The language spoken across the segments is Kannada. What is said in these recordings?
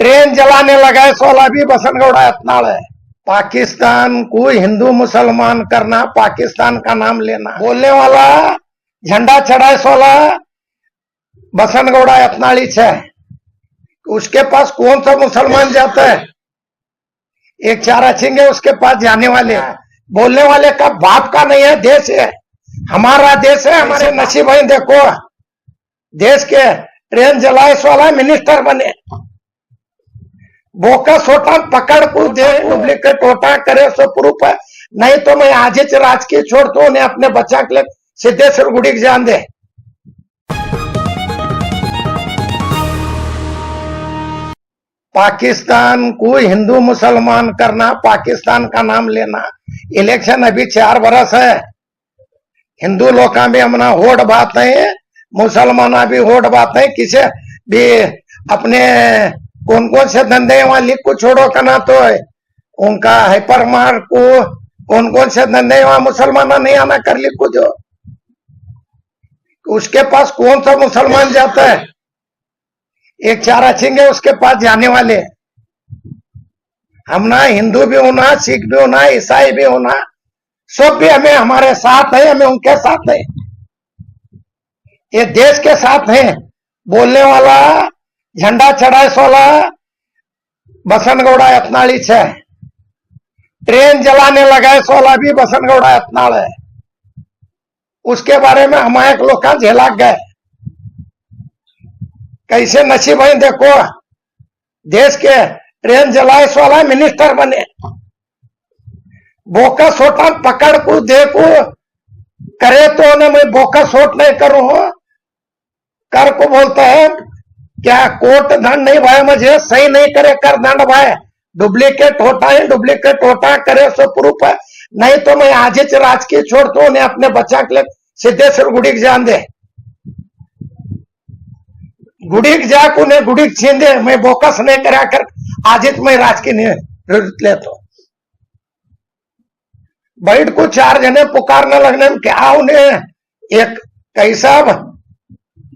ट्रेन जलाने लगा है सोलह भी बसनगौड़ा इतना है। पाकिस्तान को हिंदू मुसलमान करना पाकिस्तान का नाम लेना। बोलने वाला झंडा चढ़ाए सोलह बसनगौड़ा इतनाड़ी है उसके पास कौन सा मुसलमान जाता है? एक चार अच्छेंगे उसके पास जाने वाले। बोलने वाले का बाप का नहीं है देश है। हमारा देश है हमारे नसीब है देखो। देश के ट्रेन जलाए वाला मिनिस्टर बने। बोका सोटा पकड़ को दे डुप्लीकेट होटा करे सो प्रूफ है। नहीं तो मैं आज ही राजकीय छोड़ता हूँ उन्हें अपने बच्चा के लिए सिद्धेश्वर गुड़ी की जान दे। पाकिस्तान को हिंदू मुसलमान करना, पाकिस्तान का नाम लेना, इलेक्शन अभी चार बरस है। हिंदू लोग भी हमना होट बात है, मुसलमान भी होट बात है किसे भी अपने कौन कौन से धंधे वहाँ लिख को छोड़ो करना तो है। उनका हाइपर मार को। कौन कौन से धंधे वहाँ मुसलमान नहीं आना कर लिख को जो। उसके पास कौन सा मुसलमान जाता है? एक चार अच्छेंगे उसके पास जाने वाले। हम ना हिंदू भी होना, सिख भी होना, ईसाई भी होना, सब भी हमें हमारे साथ है, हमें उनके साथ है। ये देश के साथ है। बोलने वाला झंडा चढ़ाए सोला, बसनगौड़ा इतनाड़ी है ट्रेन जलाने लगा है सोला भी बसनगौड़ा इतनाड़ है। उसके बारे में हमारे लोग का झेला गए। कैसे नसीब है देखो, देश के ट्रेन जलाए वाला मिनिस्टर बने। बोका सोटा पकड़ को देखो, करे तो उन्हें मैं बोका सोट नहीं करूँ। कर को बोलता है क्या कोर्ट दंड नहीं भाई मुझे? सही नहीं करे, कर दंड भाई। डुप्लीकेट होता है, डुप्लीकेट होता है, करे सो प्रूफ है। नहीं तो मैं आज ही राजकीय छोड़ता हूँ उन्हें अपने बच्चा के लिए सिद्धेश्वर गुड़ी की जान दे। गुड़ीक जाक उन्हें गुड़ीक छीन दे, मैं बोकस नहीं करा कर आज ही मैं राजकीय नहीं ले तो। बैठ को चार जने पुकारने लगने क्या उन्हें? एक कैसा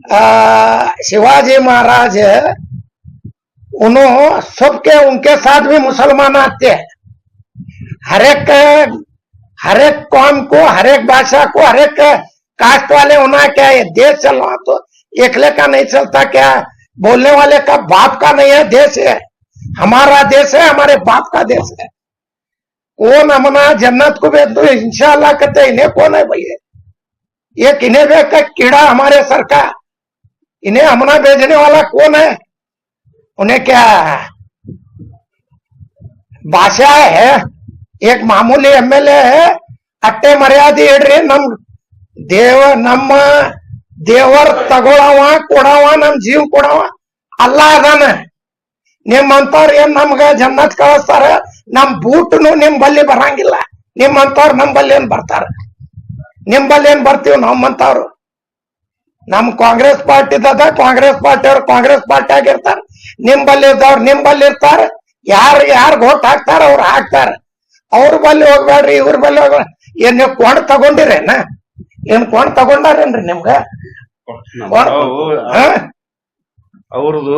शिवाजी महाराज उन्होंने सबके, उनके साथ भी मुसलमान आते हैं। हर एक हर एक कौम को हर एक भाषा को हर एक कास्ट वाले होना क्या है, देश चलना तो एकले का नहीं चलता क्या? बोलने वाले का बाप का नहीं है, देश है। हमारा देश है, हमारे बाप का देश है। कौन हमना जन्नत को भेज दो, इंशाल्लाह कहते इन्हें कौन है भैया? ये किन्हें का कीड़ा हमारे सरकार इन्हें हमना भेजने वाला कौन है उन्हें क्या भाषा है एक मामूली एमएलए है ಅಟ್ಟೆ ಮರ್ಯಾದೆ ಇಡ್ರಿ ನಮ್ ದೇವ ನಮ್ಮ ದೇವರ್ ತಗೊಳವ ಕೊಡವ ನಮ್ ಜೀವ ಕೊಡವ ಅಲ್ಲ ಅದಾನ ನಿಮ್ಮಂತವ್ರ ಏನ್ ನಮ್ಗ ಜನ್ನತ್ ಕಳಿಸ್ತಾರ ನಮ್ ಬೂಟ್ನು ನಿಮ್ ಬಲ್ಲಿ ಬರಂಗಿಲ್ಲ ನಿಮ್ಮಂತವ್ರ ನಮ್ ಬಲ್ಲಿ ಏನ್ ಬರ್ತಾರ ನಿಮ್ ಬಲ್ಲಿ ಏನ್ ಬರ್ತೀವಿ ನಮ್ಮಂತವ್ರು ನಮ್ ಕಾಂಗ್ರೆಸ್ ಪಾರ್ಟಿದ ಕಾಂಗ್ರೆಸ್ ಪಾರ್ಟಿ ಅವ್ರು ಕಾಂಗ್ರೆಸ್ ಪಾರ್ಟಿ ಆಗಿರ್ತಾರ. ನಿಂಬಲ್ಲಿ ಇದ್ದವ್ರ ನಿಂಬಲ್ಲಿ ಇರ್ತಾರ. ಯಾರು ಯಾರು ಓಟ್ ಹಾಕ್ತಾರ ಅವ್ರು ಹಾಕ್ತಾರ. ಅವ್ರ ಬಲ್ಲಿ ಹೋಗ್ಬೇಡ್ರಿ ಇವ್ರ ಬಲ್ಲಿ ಹೋಗ್ಬೇಡ ಏನ್ ನೀವು ಕೊಂಡ್ ತಗೊಂಡಿರೇನ? ಏನ್ ಕೊಂಡ್ ತಗೊಂಡಾರೇನ್ರಿ ನಿಮ್ಗ? ಅವ್ರದ್ದು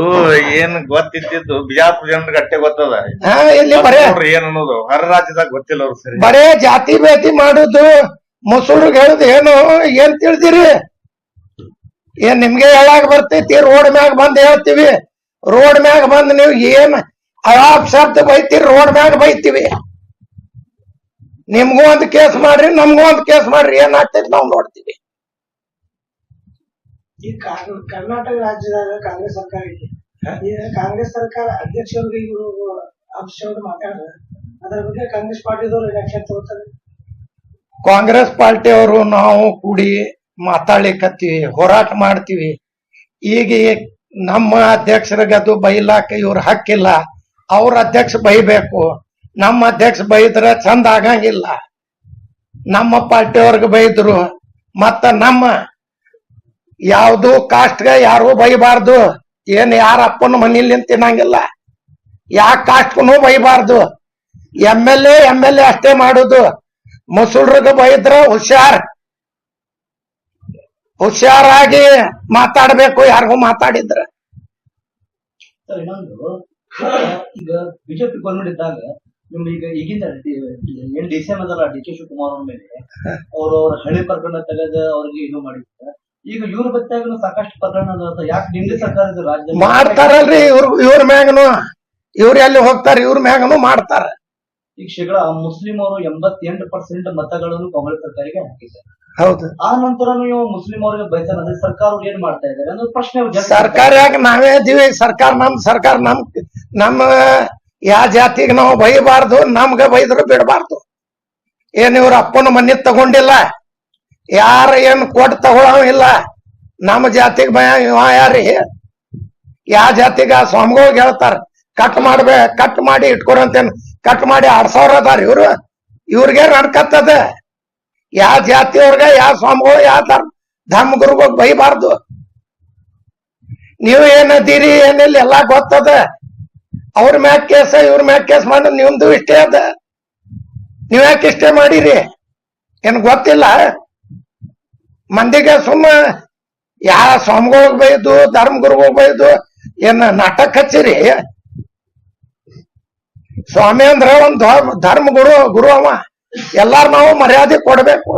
ಏನ್ ಗೊತ್ತಿದ್ದು ಬಿಜಾಪುರ ಜನರಿಗೆ ಅಟ್ಟೆ ಗೊತ್ತದ? ಹಾ, ಇಲ್ಲಿ ಬರೇ ಏನ್ ಅನ್ನೋದು. ಹೊರ ರಾಜ್ಯದಾಗ ಗೊತ್ತಿಲ್ಲ ಅವ್ರು ಸರಿ. ಬರೇ ಜಾತಿ ಭೇತಿ ಮಾಡುದು. ಮುಸುಳ್ಗ್ ಹೇಳುದು ಏನು ಏನ್ ತಿಳಿದಿರಿ? ಏನ್ ನಿಮ್ಗೆ ಹೇಳಾಗ ಬರ್ತೈತಿ? ರೋಡ್ ಮ್ಯಾಗ ಬಂದ್ ಹೇಳ್ತೀವಿ. ರೋಡ್ ಮ್ಯಾಗ ಬಂದ್ ನೀವು ಏನ್ ಆ ಶಬ್ದ ಬೈತೀರಿ? ರೋಡ್ ಮ್ಯಾಗ ಬೈತೀವಿ. ನಿಮ್ಗೂ ಒಂದ್ ಕೇಸ್ ಮಾಡ್ರಿ ನಮ್ಗೂ ಒಂದ್ ಕೇಸ್ ಮಾಡ್ರಿ. ಏನ್ ಆಗ್ತೈತಿ ನಾವ್ ನೋಡ್ತೀವಿ. ಈ ಕರ್ನಾಟಕ ರಾಜ್ಯದಾಗ ಕಾಂಗ್ರೆಸ್ ಸರ್ಕಾರ ಇದೆ ಕಾಂಗ್ರೆಸ್ ಸರ್ಕಾರ ಅಧ್ಯಕ್ಷರಿಗೆ ಇವರು ಅಂಶವನ್ನು ಮಾತಾಡಿದ್ರೆ ಅದರ ಬಗ್ಗೆ ಕಾಂಗ್ರೆಸ್ ಪಾರ್ಟಿದವರು ಎಲೆಕ್ಷನ್ ತಗೋತಾರೆ? ಕಾಂಗ್ರೆಸ್ ಪಾರ್ಟಿಯವರು ನಾವು ಕೂಡಿ ಮಾತಾಡ್ಲಿಕತ್ತೀವಿ, ಹೋರಾಟ ಮಾಡ್ತೀವಿ. ಈಗ ನಮ್ಮ ಅಧ್ಯಕ್ಷರಿಗದು ಬೈಲಾಕ ಇವ್ರ ಹಕ್ಕಿಲ್ಲ. ಅವ್ರ ಅಧ್ಯಕ್ಷ ಬೈಬೇಕು. ನಮ್ಮ ಅಧ್ಯಕ್ಷ ಬೈದ್ರೆ ಚಂದ ಆಗಂಗಿಲ್ಲ. ನಮ್ಮ ಪಾರ್ಟಿಯವ್ರಿಗೆ ಬೈದ್ರು. ಮತ್ತ ನಮ್ಮ ಯಾವ್ದು ಕಾಸ್ಟ್ಗೆ ಯಾರು ಬೈಬಾರ್ದು. ಏನ್ ಯಾರ ಅಪ್ಪನ ಮನೇಲಿ ತಿನ್ನಂಗಿಲ್ಲ. ಯಾಕ ಕಾಸ್ಟ್ಗೂ ಬೈಬಾರ್ದು. M L A M L A ಅಷ್ಟೇ ಮಾಡುದು. ಮುಸುಳ್ರಿಗೆ ಬೈದ್ರ ಹುಷಾರ್. ಹುಷಾರಾಗಿ ಮಾತಾಡ್ಬೇಕು ಯಾರಿಗೂ ಮಾತಾಡಿದ್ರ. ಸರ್ ಇನ್ನೊಂದು. ಈಗ ಬಿಜೆಪಿ ಗೌರ್ಮೆಂಟ್ ಇದ್ದಾಗ ನಿಮ್ ಈಗ ಈಗಿನ ಏನ್ ಡಿ ಸಿ ಎಂ ಅದಲ್ಲ ಡಿ ಕೆ ಶಿವಕುಮಾರ್ ಅವ್ರ ಮೇಲೆ. ಅವರು ಅವ್ರ ಹಳೆ ಪ್ರಕರಣ ತೆಗೆದ ಅವ್ರಿಗೆ ಇದು ಮಾಡಿದ್ದಾರೆ ಈಗ ಇವ್ರ ಬತ್ತಾಗ ಸಾಕಷ್ಟು ಪ್ರಕರಣ. ಯಾಕೆ ನಿಮ್ದು ಸರ್ಕಾರ ರಾಜ್ಯ ಮಾಡ್ತಾರಲ್ರಿ ಇವ್ರ ಇವ್ರ ಮ್ಯಾಗನು. ಇವ್ರ ಎಲ್ಲಿ ಹೋಗ್ತಾರ ಇವ್ರ ಮ್ಯಾಗನು ಮಾಡ್ತಾರ. ಈಗ ಶೇಕಡ ಮುಸ್ಲಿಂ ಅವರು ಎಂಬತ್ತೆಂಟು ಪರ್ಸೆಂಟ್ ಮತಗಳನ್ನು ಕಾಂಗ್ರೆಸ್ ಸರ್ಕಾರಕ್ಕೆ ಹಾಕಿದ್ದಾರೆ. ಹೌದು. ಆ ನಂತರ ನೀವು ಮುಸ್ಲಿಂ ಅವರಿಗೆ ಬೈತಾರೆ ಸರ್ಕಾರ ಏನ್ ಮಾಡ್ತಾ ಇದ್ದಾರೆ? ಅನ್ನೋ ಪ್ರಶ್ನೆ ಸರ್ಕಾರ ಯಾಕೆ ನಾವೇ ಇದೀವಿ? ಸರ್ಕಾರ ನಮ್ ಸರ್ಕಾರ ನಮ್ ನಮ್ಮ ಯಾವ ಜಾತಿಗೆ ನಾವು ಬೈಬಾರ್ದು ನಮ್ಗ ಬೈದ್ರು ಬಿಡಬಾರ್ದು. ಏನ್ ಇವ್ರ ಅಪ್ಪನ ಮನೆ ತಗೊಂಡಿಲ್ಲ? ಯಾರ ಏನ್ ಕೊಟ್ ತಗೊಳವ ಇಲ್ಲ? ನಮ್ಮ ಜಾತಿಗೆ ಭಯ ಇವ ಯಾರಿ? ಯಾವ ಜಾತಿಗೆ ಆ ಸ್ವಾಮಿಗಳಿಗೆ ಹೇಳ್ತಾರ ಕಟ್ ಮಾಡ್ಬೇ ಕಟ್ ಮಾಡಿ ಇಟ್ಕೊರಂತೇನ್ ಕಟ್ ಮಾಡಿ ಆಡ್ ಸಾವಿರ ಅದಾರ ಇವ್ರು. ಇವ್ರಿಗೆ ನಡ್ಕತ್ತದ. ಯಾವ ಜಾತಿಯವ್ರಗ ಯಾವ ಸ್ವಾಮಿಗಳು ಯಾವ ಧರ್ಮ ಧರ್ಮ ಗುರುಗಳಿಗೆ ಬೈಬಾರ್ದು. ನೀವು ಏನದೀರಿ ಏನಿಲ್ಲ, ಎಲ್ಲಾ ಗೊತ್ತದ. ಅವ್ರ ಮ್ಯಾಕ್ ಕೇಸ, ಇವ್ರ ಮ್ಯಾಕ್ ಕೇಸ್ ಮಾಡ, ನಿಮ್ದು ಇಷ್ಟೇ ಅದ. ನೀವ್ ಯಾಕೆ ಇಷ್ಟೇ ಮಾಡಿರಿ? ಏನ್ ಗೊತ್ತಿಲ್ಲ. ಮಂದಿಗೆ ಸುಮ್ಮ ಯಾವ ಸ್ವಾಮಿಗಳಿಗೆ ಬೈದು ಧರ್ಮ ಗುರುಗಳಿಗೆ ಬೈದು, ಏನ ನಾಟಕ ಹಚ್ಚಿರಿ? ಸ್ವಾಮಿ ಅಂದ್ರ ಒಂದ್ ಧರ್ಮ ಗುರು ಗುರು ಅವ. ಎಲ್ಲಾರು ನಾವು ಮರ್ಯಾದೆ ಕೊಡಬೇಕು.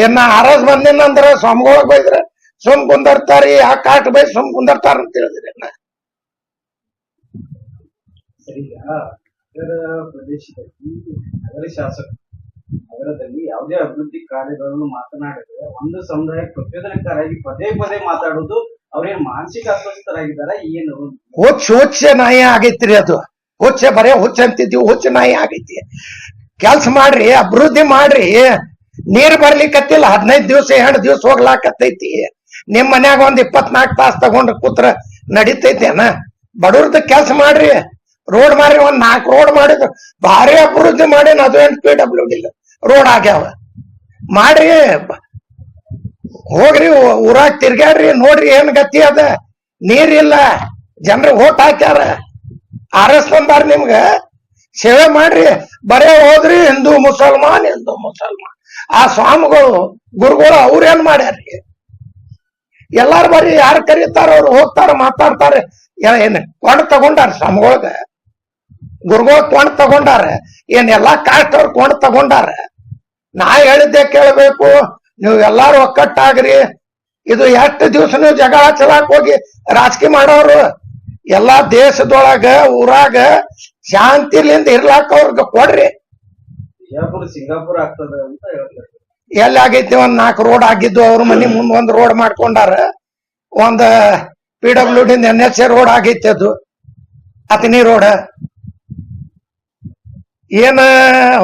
ಏನ ಅರಸ್ ಬಂದಿನ ಅಂದ್ರೆ ಸ್ವಾಮಿಗಳಿಗೆ ಬೈದ್ರೆ ಸುಮ್ ಕುಂದರ್ತಾರಿ ಆ ಕಾಟ್ ಬೈ ಸುಮ್ ಕುಂದರ್ತಾರ ಅಂತ ಹೇಳಿದ್ರಿ ಪ್ರದೇಶದಲ್ಲಿ ನಗರ ಶಾಸಕ ನಗರದಲ್ಲಿ ಯಾವುದೇ ಅಭಿವೃದ್ಧಿ ಕಾರ್ಯಗಳನ್ನು ಮಾತನಾಡಿದ್ರೆ ಒಂದು ಸಮುದಾಯ ಪ್ರಚೋದನಕಾರಾಗಿ ಪದೇ ಪದೇ ಮಾತಾಡೋದು ಅವ್ರೇನ್ ಮಾನಸಿಕ ಅಸ್ವಸ್ಥರಾಗಿದ್ದಾರ ಏನು? ಹುಚ್ಚ ಹುಚ್ಚ ನಾಯಿ ಆಗೈತ್ರಿ ಅದು. ಹುಚ್ಚ ಬರೇ ಹುಚ್ಚ ಅಂತಿದ್ವಿ ಹುಚ್ಚ ನಾಯಿ ಆಗೈತಿ ಕೆಲ್ಸ ಮಾಡ್ರಿ, ಅಭಿವೃದ್ಧಿ ಮಾಡ್ರಿ. ನೀರ್ ಬರ್ಲಿಕ್ಕತ್ತಿಲ್ಲ ಹದಿನೈದು ದಿವ್ಸ ಎರಡು ದಿವ್ಸ ಹೋಗ್ಲಾಕತ್ತೈತಿ. ನಿಮ್ ಮನ್ಯಾಗ ಒಂದ್ ಇಪ್ಪತ್ನಾಲ್ಕು ತಾಸ್ ತಗೊಂಡ್ ಕೂತ್ರ ನಡಿತೈತೇನ? ಬಡವ್ರದ್ದು ಕೆಲ್ಸ ಮಾಡ್ರಿ. ರೋಡ್ ಮಾಡ್ರಿ ಒಂದ್ ನಾಲ್ಕು ರೋಡ್ ಮಾಡಿದ್ರು ಭಾರಿ ಅಭಿವೃದ್ಧಿ ಮಾಡಿ ಅದು ಏನ್ ಪಿ ಡಬ್ಲ್ಯೂ ಡಿ ರೋಡ್ ಆಗ್ಯಾವ. ಮಾಡ್ರಿ. ಹೋಗ್ರಿ ಊರಾಗ ತಿರ್ಗ್ಯಾಡ್ರಿ, ನೋಡ್ರಿ ಏನ್ ಗತಿ ಅದ. ನೀರಿಲ್ಲ ಜನರು ಓಟ್ ಹಾಕ್ಯಾರ. ಆರಸ್ ಬಂದಾರ ನಿಮ್ಗ. ಸೇವೆ ಮಾಡ್ರಿ. ಬರೇ ಹೋದ್ರಿ ಹಿಂದೂ ಮುಸಲ್ಮಾನ್ ಹಿಂದೂ ಮುಸಲ್ಮಾನ್. ಆ ಸ್ವಾಮಿಗಳು, ಗುರುಗಳು ಅವ್ರೇನ್ ಮಾಡ್ಯಾರ? ಎಲ್ಲಾರು ಬರೀ ಯಾರು ಕರೀತಾರ ಅವ್ರು ಹೋಗ್ತಾರ, ಮಾತಾಡ್ತಾರೆ. ಏನ್ ಕೊಂಡ್ ತಗೊಂಡಾರ ಸ್ವಾಮಿಗೊಳಗ? ಗುರುಗಳು ಕೊಂಡ್ ತಗೊಂಡಾರ? ಏನ್ ಎಲ್ಲಾ ಕಾಸ್ಟ್ ಅವ್ರು ಕೊಂಡ್ ತಗೊಂಡಾರ? ನಾ ಹೇಳಿದ್ದೆ ಕೇಳಬೇಕು. ನೀವು ಎಲ್ಲಾರು ಒಕ್ಕಟ್ಟಾಗ್ರಿ. ಇದು ಎಷ್ಟು ದಿವಸ ನೀವು ಜಗಳ ಚಲಾಕ್ ಹೋಗಿ ರಾಜಕೀಯ ಮಾಡೋರು. ಎಲ್ಲಾ ದೇಶದೊಳಗ, ಊರಾಗ ಶಾಂತಿಲಿಂದ ಇರ್ಲಾಕ ಅವ್ರಿಗೆ ಕೊಡ್ರಿ ಸಿಂಗಾಪುರ ಆಗ್ತದೆ ಅಂತ ಹೇಳ್ತಾರೆ. ಎಲ್ಲಿ ಆಗೈತಿ ಒಂದ್ ನಾಲ್ಕು ರೋಡ್ ಆಗಿದ್ದು ಅವ್ರ ಮನೆ ಮುಂದ್ ಒಂದ್ ರೋಡ್ ಮಾಡ್ಕೊಂಡಾರ ಒಂದ್ P W D N S A road ಆಗೈತಿ ಅದು. ಅತನಿ ರೋಡ್ ಏನ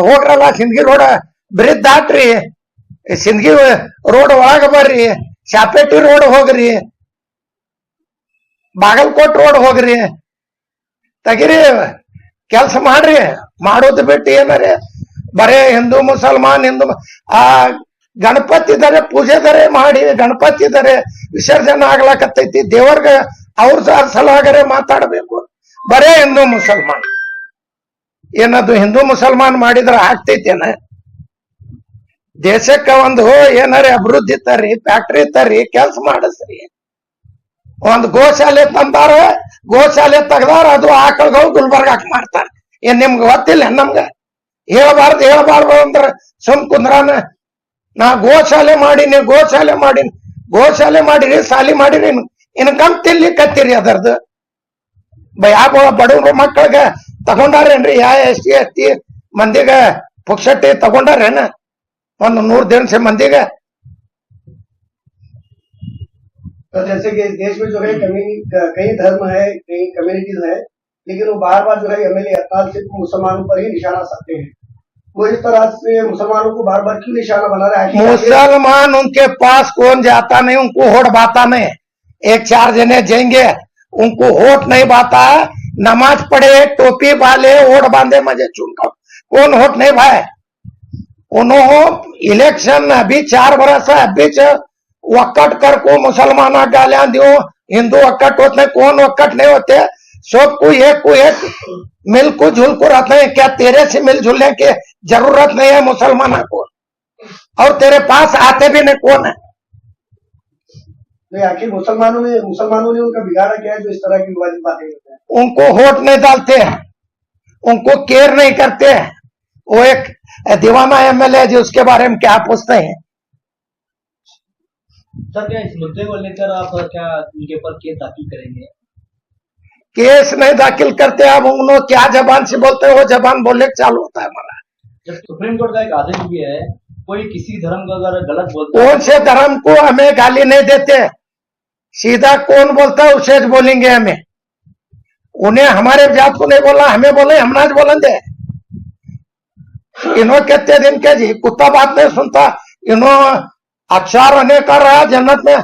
ಹೋಗ್ರಲ್ಲ ಸಿಂದಗಿ ರೋಡ್ ಬ್ರಿಜ್ ದಾಟ್ರಿ. ಸಿಂದಗಿ ರೋಡ್ ಒಳಗ ಬರ್ರಿ ಶಾಪೇಟಿ ರೋಡ್ ಹೋಗ್ರಿ. ಬಾಗಲಕೋಟ್ ರೋಡ್ ಹೋಗ್ರಿ. ತೆಗಿರಿ ಕೆಲ್ಸ ಮಾಡ್ರಿ. ಮಾಡೋದು ಬಿಟ್ಟು ಏನಾರೆ? ಬರೇ ಹಿಂದೂ ಮುಸಲ್ಮಾನ್, ಹಿಂದೂ ಆ ಗಣಪತಿ ದರೆ ಪೂಜೆ ದರೆ ಮಾಡಿ, ಗಣಪತಿ ದರೆ ವಿಸರ್ಜನೆ ಆಗ್ಲಾಕತ್ತೈತಿ. ದೇವರ್ಗ ಅವ್ರ ಸಲಹಾಗರೆ ಮಾತಾಡ್ಬೇಕು. ಬರೇ ಹಿಂದೂ ಮುಸಲ್ಮಾನ್. ಏನದು ಹಿಂದೂ ಮುಸಲ್ಮಾನ್ ಮಾಡಿದ್ರ ಆಗ್ತೈತೇನ? ದೇಶಕ್ಕ ಒಂದು ಏನಾರ ಅಭಿವೃದ್ಧಿ ತರ್ರಿ ಫ್ಯಾಕ್ಟ್ರಿ ತರ್ರಿ, ಕೆಲ್ಸ ಮಾಡಿಸ್ರಿ. ಒಂದ್ ಗೋಶಾಲೆ ತಂದಾರ ಗೋಶಾಲೆ ತೆಗ್ದಾರ, ಅದು ಆಕಳ್ಗಳು ಗುಲ್ಬರ್ಗಾಕ್ ಮಾಡ್ತಾರ. ಏನ್ ನಿಮ್ಗೆ ಗೊತ್ತಿಲ್ಲ ನಮ್ಗ? ಹೇಳ್ಬಾರ್ದು ಹೇಳ್ಬಾರ್ದು ಅಂದ್ರ ಸುಮ್ ಕುಂದ್ರಾನ, ನಾ ಗೋಶಾಲೆ ಮಾಡೀನಿ ಗೋಶಾಲೆ ಮಾಡೀನಿ, ಗೋಶಾಲೆ ಮಾಡಿರಿ, ಸಾಲಿ ಮಾಡಿರಿ, ಇನ್ ತಿಲ್ಲಿ ಕತ್ತಿರಿ ಅದರ್ದು. ಯಾವ ಬಡವ್ರ ಮಕ್ಕಳಿಗ ತಗೊಂಡಾರೇನ್ರಿ? ಯಾ ಎಸ್ ಟಿ ಎಸ್ ಟಿ ಮಂದಿಗ ಪುಕ್ಷಟ್ಟಿ ತಗೊಂಡಾರೇನ? ಒಂದು ನೂರ್ ದಿನಸ ಮಂದಿಗ तो जैसे कि देश में जो है कई धर्म है, कई कम्युनिटीज है, लेकिन वो बार बार जो है एमएलए हड़ताल सिर्फ़ मुसलमानों पर ही निशाना साधते हैं। वो इस तरह से मुसलमानों को बार बार क्यों निशाना बना रहा है? मुसलमान उनके पास कौन जाता नहीं, उनको होट बाता नहीं। एक चार जने जाएँगे, उनको होट नहीं बाता। नमाज़ पढ़े, टोपी वाले वोट बांधे, मज़े चुनकर कौन होट नहीं भाई उन्होंने इलेक्शन अभी चार बरस है, अभी मुसलमान गालियाँ दियो। हिंदू वक्कट होते हैं कौन वक्कट नहीं होते? सबको एक को एक मिल को जुल को रहते हैं। क्या तेरे से मिल जुलने की ज़रूरत नहीं है मुसलमानों को? और तेरे पास आते भी नहीं कौन है? आखिर मुसलमानों ने मुसलमानों ने उनका बिगाड़ा क्या है जो इस तरह की विवादित बातें करते हैं? उनको वोट नहीं डालते है उनको केयर नहीं करते है। वो एक दीवाना एमएलए जी उसके बारे में क्या पूछते हैं? सर क्या इस मुद्दे को लेकर आप क्या उनके ऊपर केस दाखिल करेंगे? केस नहीं दाखिल करते अब उन लोग क्या जबान से बोलते हैं? जबान बोलने चालू होता है हमारा। जब सुप्रीम कोर्ट का एक आदेश भी है कोई किसी धर्म को अगर गलत बोलता कौन से धर्म को हमें गाली नहीं देते? सीधा कौन बोलता है उसे बोलेंगे हमें। उन्हें हमारे जात को नहीं बोला हमें बोले हम ना बोलेंगे। इन्हों कितने दिन के जी कुत्ता बात नहीं सुनता। इन्हों अच्छा रहने कर रहा जन्नत में।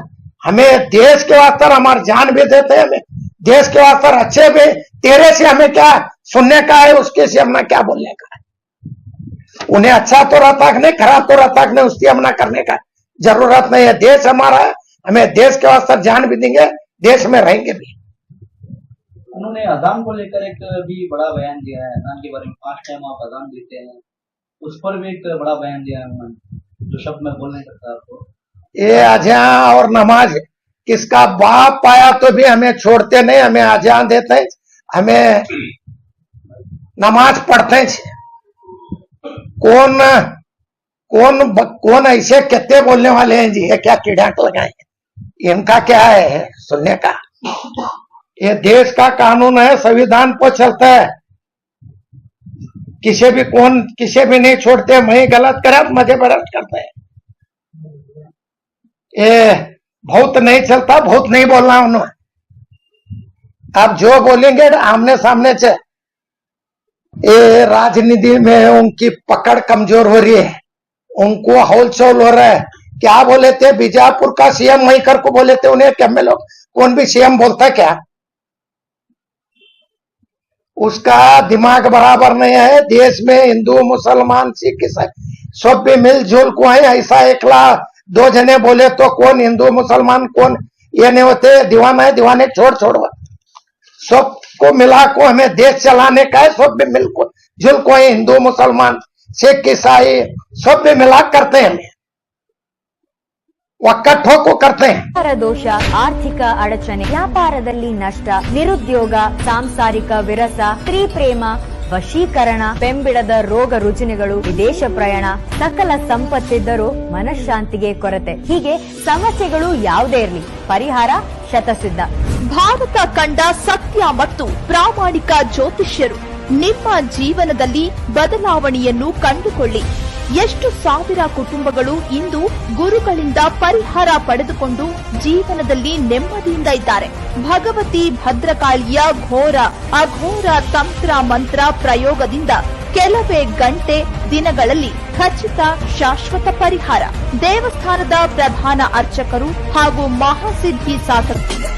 हमें देश के वास्ते हमारी जान भी देते हैं हमें। देश के वास्ते अच्छे भी। तेरे से हमें क्या सुनने का है, उसके से हमने क्या बोलने का है? उन्हें अच्छा तो रहता नहीं, खराब तो रहता नहीं, उसकी हमना करने का ज़रूरत नहीं है। देश हमारा है, हमें देश के वास्ते जान भी देंगे, देश में रहेंगे भी। उन्होंने अजान को लेकर एक भी बड़ा बयान दिया है, अजान के बारे में पाँच टाइम आप अजान देते हैं, उस पर भी एक बड़ा बयान दिया है उन्होंने। जो शब्द मैं आपको ये अजान और नमाज़, किसका बाप पाया तो भी हमें छोड़ते नहीं, हमें अजान देते हमें नमाज़ पढ़ते कौन कौन कौन ऐसे कितने बोलने वाले हैं जी? ये क्या कीड़ा लगाए इनका क्या है सुनने का? ये देश का कानून है, संविधान पर चलता है। किसी भी कौन, किसे भी नहीं छोड़ते, मैं गलत करा, मज़े बरस करते हैं। ये बहुत नहीं चलता, बहुत नहीं बोलना उन्होंने। आप जो बोलेंगे आमने सामने से ये राजनीति में उनकी पकड़ कमज़ोर हो रही है। उनको हौलचौल हो रहा है। क्या बोले थे? बीजापुर का सीएम वहीं कर को बोले थे उन्हें क्या लोग, कौन भी सीएम बोलता क्या? उसका दिमाग बराबर नहीं है। देश में हिंदू, मुसलमान, सिख, ईसाई सब भी मिलजुल को है। ऐसा एकला दो जने बोले तो कौन हिंदू, मुसलमान, कौन? ये नहीं होते। दीवाना है, दीवाने छोड़ छोड़। सबको मिला को हमें देश चलाने का है। सब भी मिल को जुल को हिंदू, मुसलमान, सिख, ईसाई, सब भी मिला करते हैं। हमें ಒಕ್ಕಟ್ಟು ಕರ್ತೆ ದೋಷ ಆರ್ಥಿಕ ಅಡಚಣೆ ವ್ಯಾಪಾರದಲ್ಲಿ ನಷ್ಟ ನಿರುದ್ಯೋಗ ಸಾಂಸಾರಿಕ ವಿರಸ ಸ್ತ್ರೀ ಪ್ರೇಮ ವಶೀಕರಣ ಬೆಂಬಿಡದ ರೋಗ ರುಜಿನಿಗಳು ವಿದೇಶ ಪ್ರಯಾಣ ಸಕಲ ಸಂಪತ್ತಿದ್ದರೂ ಮನಃಶಾಂತಿಗೆ ಕೊರತೆ. ಹೀಗೆ ಸಮಸ್ಯೆಗಳು ಯಾವುದೇ ಇರಲಿ ಪರಿಹಾರ ಶತಸಿದ್ಧ. ಭಾರತ ಕಂಡ ಸತ್ಯ ಮತ್ತು ಪ್ರಾಮಾಣಿಕ ಜ್ಯೋತಿಷ್ಯರು ನಿಮ್ಮ ಜೀವನದಲ್ಲಿ ಬದಲಾವಣೆಯನ್ನು ಕಂಡುಕೊಳ್ಳಿ. ಎಷ್ಟು ಸಾವಿರ ಕುಟುಂಬಗಳು ಇಂದು ಗುರುಗಳಿಂದ ಪರಿಹಾರ ಪಡೆದುಕೊಂಡು ಜೀವನದಲ್ಲಿ ನೆಮ್ಮದಿಯಿಂದ ಇದ್ದಾರೆ. ಭಗವತಿ ಭದ್ರಕಾಳಿಯ ಘೋರ, ಅಘೋರ ತಂತ್ರ ಮಂತ್ರ ಪ್ರಯೋಗದಿಂದ ಕೆಲವೇ ಗಂಟೆ ದಿನಗಳಲ್ಲಿ ಖಚಿತ ಶಾಶ್ವತ ಪರಿಹಾರ. ದೇವಸ್ಥಾನದ ಪ್ರಧಾನ ಅರ್ಚಕರು ಹಾಗೂ ಮಹಾಸಿದ್ಧಿ ಸಾಧಕರು